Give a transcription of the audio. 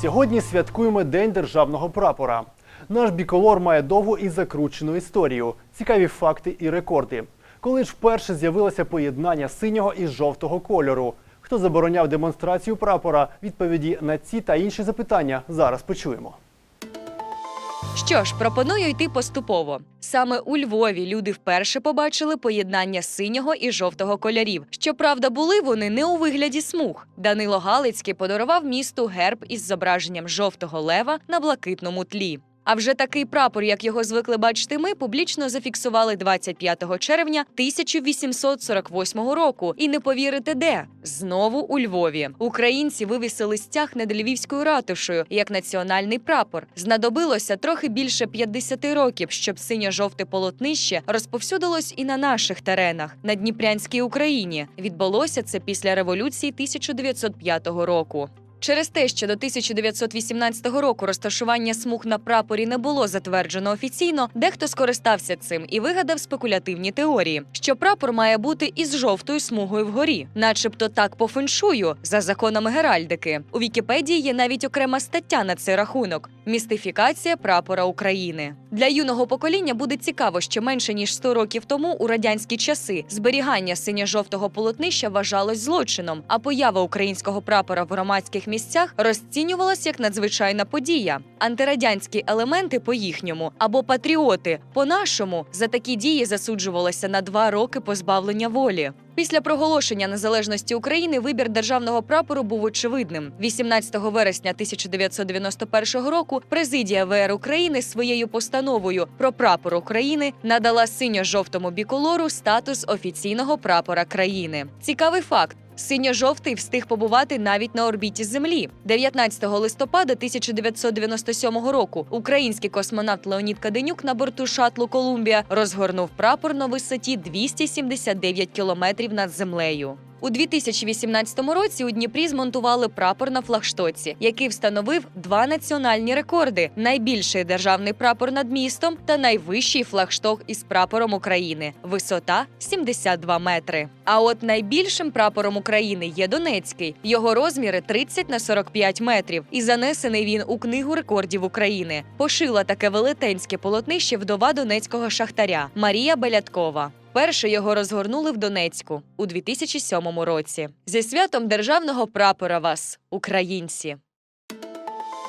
Сьогодні святкуємо День державного прапора. Наш біколор має довгу і закручену історію, цікаві факти і рекорди. Коли ж вперше з'явилося поєднання синього і жовтого кольору? Хто забороняв демонстрацію прапора? Відповіді на ці та інші запитання зараз почуємо. Що ж, пропоную йти поступово. Саме у Львові люди вперше побачили поєднання синього і жовтого кольорів. Щоправда, були вони не у вигляді смуг. Данило Галицький подарував місту герб із зображенням жовтого лева на блакитному тлі. А вже такий прапор, як його звикли бачити ми, публічно зафіксували 25 червня 1848 року. І не повірите, де знову у Львові. Українці вивісили стяг над львівською ратушею як національний прапор. Знадобилося трохи більше 50 років, щоб синьо-жовте полотнище розповсюдилось і на наших теренах на Дніпрянській Україні. Відбулося це після революції 1905 року. Через те, що до 1918 року розташування смуг на прапорі не було затверджено офіційно, дехто скористався цим і вигадав спекулятивні теорії, що прапор має бути із жовтою смугою вгорі, начебто так по феншую, за законами геральдики. У Вікіпедії є навіть окрема стаття на цей рахунок: містифікація прапора України. Для юного покоління буде цікаво, що менше ніж 100 років тому, у радянські часи, зберігання синьо-жовтого полотнища вважалось злочином, а поява українського прапора в громадських місцях розцінювалась як надзвичайна подія. Антирадянські елементи по їхньому або патріоти по нашому за такі дії засуджувалися на два роки позбавлення волі. Після проголошення незалежності України вибір державного прапору був очевидним. 18 вересня 1991 року президія ВР України своєю постановою про прапор України надала синьо-жовтому біколору статус офіційного прапора країни. Цікавий факт. Синьо-жовтий встиг побувати навіть на орбіті Землі. 19 листопада 1997 року український космонавт Леонід Каденюк на борту шатлу Колумбія розгорнув прапор на висоті 279 кілометрів над землею. У 2018 році у Дніпрі змонтували прапор на флагштоці, який встановив два національні рекорди: найбільший державний прапор над містом та найвищий флагшток із прапором України. Висота 72 метри. А от найбільшим прапором України є Донецький. Його розміри 30 на 45 метрів, і занесений він у книгу рекордів України. Пошила таке велетенське полотнище вдова донецького шахтаря Марія Беляткова. Перше його розгорнули в Донецьку у 2007 році. Зі святом державного прапора вас, українці!